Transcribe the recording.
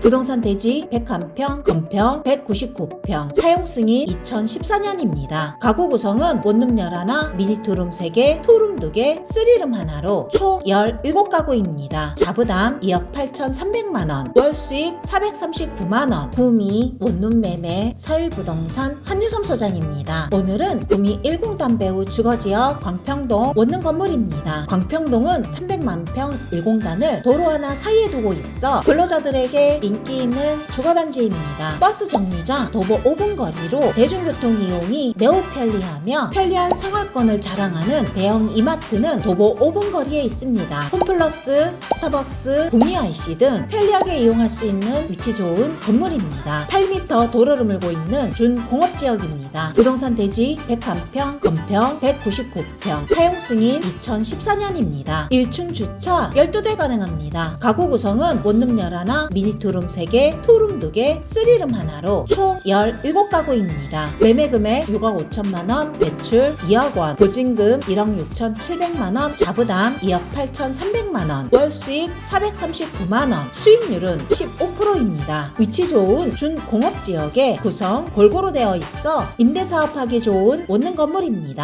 부동산 대지 101평, 건평 199평, 사용 승인 2014년입니다. 가구 구성은 원룸 11, 미니투룸 3개, 투룸 2개, 쓰리룸 하나로 총 17가구입니다. 자부담 2억 8,300만원, 월 수익 439만원, 구미 원룸 매매 서일부동산 한유섬 소장입니다. 오늘은 구미 10담배 후 주거지역 광평동 원룸 건물입니다. 광평동은 300만 평 1공단을 도로 하나 사이에 두고 있어 근로자들에게 인기 있는 주거단지입니다. 버스 정류장 도보 5분 거리로 대중교통 이용이 매우 편리하며 편리한 생활권을 자랑하는 대형 이마트는 도보 5분 거리에 있습니다. 홈플러스, 스타벅스, 구미 IC 등 편리하게 이용할 수 있는 위치 좋은 건물입니다. 8m 도로를 물고 있는 준공업지역입니다. 부동산 대지 101평, 건평 199평, 사용 승인 2014년입니다. 1층 주차 12대 가능합니다. 가구 구성은 원룸 11, 미니투룸 3개, 투룸 2개, 쓰리룸 하나로 총 17가구입니다. 매매 금액 6억 5천만 원, 대출 2억 원, 보증금 1억 6천 7백만 원, 자부담 2억 8천 3백만 원, 월 수익 439만 원, 수익률은 15%입니다. 위치 좋은 준 공업 지역에 구성 골고루 되어 있어 임대 사업하기 좋은 원룸 건물입니다.